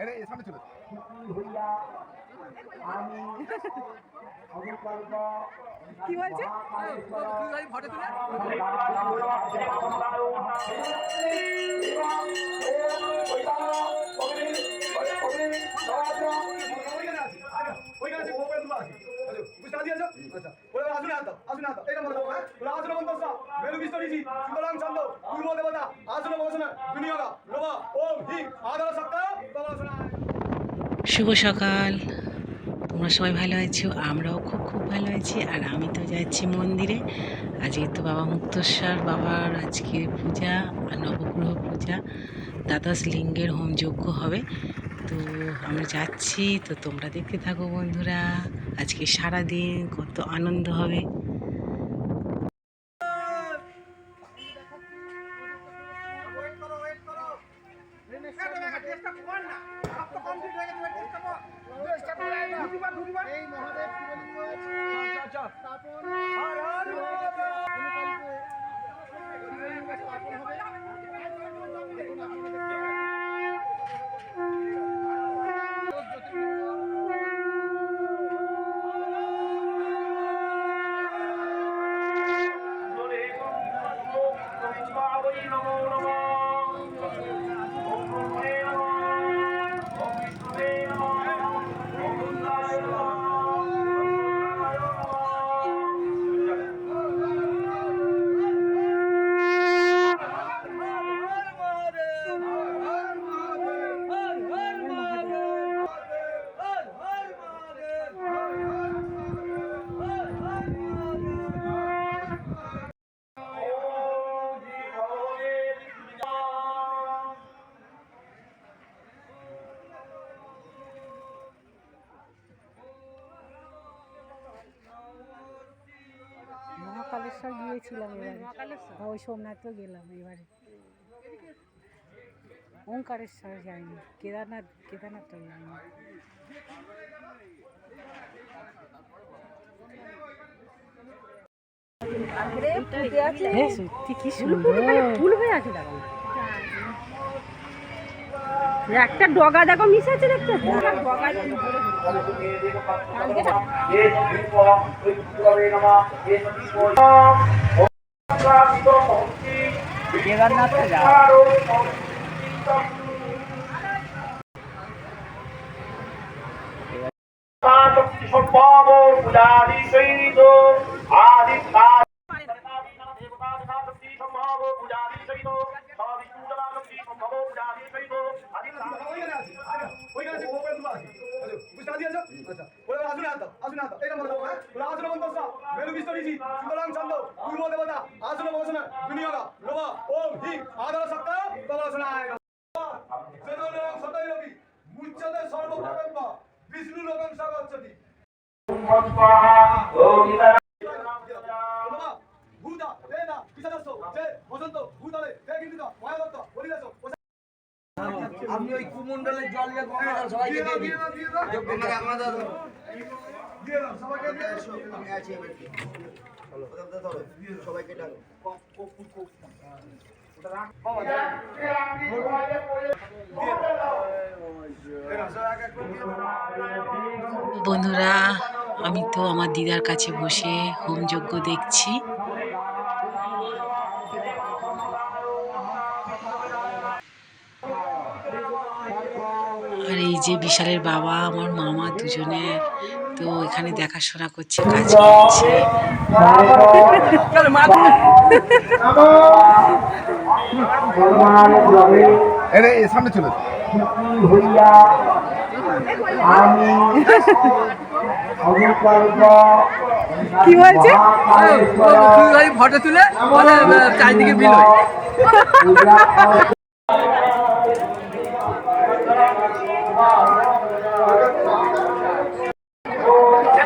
এনে সামনে চলে কি বলছে ওইখানে আছে ওইখানে আছে গোপরে দুটো আছে আচ্ছা বুঝতে দিয়েছ আচ্ছা ওরা আসুন আনতো আসুন আনতো এটা মনে রাখো হ্যাঁ ওরা আসুন মন্তস্য মেরু বিস্তরিজি সুতরাং ছন্দ পূর্ব দেবতা আসুন বসন বিনিয়োগ নব ওম হি আদর সপ্তাহ প্রবসনা শুভ সকাল। তোমরা সবাই ভালো আছো? আমরাও খুব খুব ভালো আছি। আর আমি তো যাচ্ছি মন্দিরে। আজকে তো বাবা মুক্তেশ্বর, বাবার আজকে পূজা আর নবগ্রহ পূজা। দ্বাদশ লিঙ্গের হোম যজ্ঞ হবে। তো আমরা যাচ্ছি। তো তোমরা দেখতে থাকো বন্ধুরা। আজকে সারা দিন কত আনন্দ হবে। মহাকালেশ্বর গিয়েছিলাম এবারে। বা ওই সোমনাথও গেলাম এবারে। ওঙ্কারেশ্বর যাইনি কেদারনাথ কেদারনাথটা যাইনি। হ্যাঁ সত্যি কি সুন্দর। ফুল হয়ে আছে দেখো একটা ডগা দেখো মিশে আছে দেখতে সবিষ্ণু সম্ভব পূজাদি সৈনিক আদি ওইখানে আছে আচ্ছা ওইখানে আছে গোপরে দুটো আছে আচ্ছা বুঝতে আচ্ছা ওরা আসুন আনতো আসুন আনতো এটা মনে হ্যাঁ ওরা আসুন মন্তস্য মেরু বিস্তরিজি সুতরাং ছন্দ পূর্ব দেবতা আসুন বসন বিনিয়োগ নব ওম হি আদর সপ্তাহ প্রবসনা সেদলোক সতৈরবি মুচ্যতে সর্বপ্রকল্প বিষ্ণু লোকং সগচ্ছতি আপনি ওই কুমন্ডলের জল দিয়ে গঙ্গা জল সবাইকে দিয়ে দিন। দিয়ে দাও সবাইকে দিয়ে দাও। আমি আছি সবাইকে ডাকো। বন্ধুরা আমি তো আমার দিদার কাছে বসে হোমযজ্ঞ দেখছি আর এই যে বিশালের বাবা আমার মামা দুজনে তো এখানে দেখাশোনা করছে কাজ করছে। সামনে চলে কি বলছে? ফটো তুলে চারিদিকে বিল হয় হয়ে করতে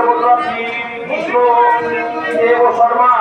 আমন্ত্রী দেব শর্মা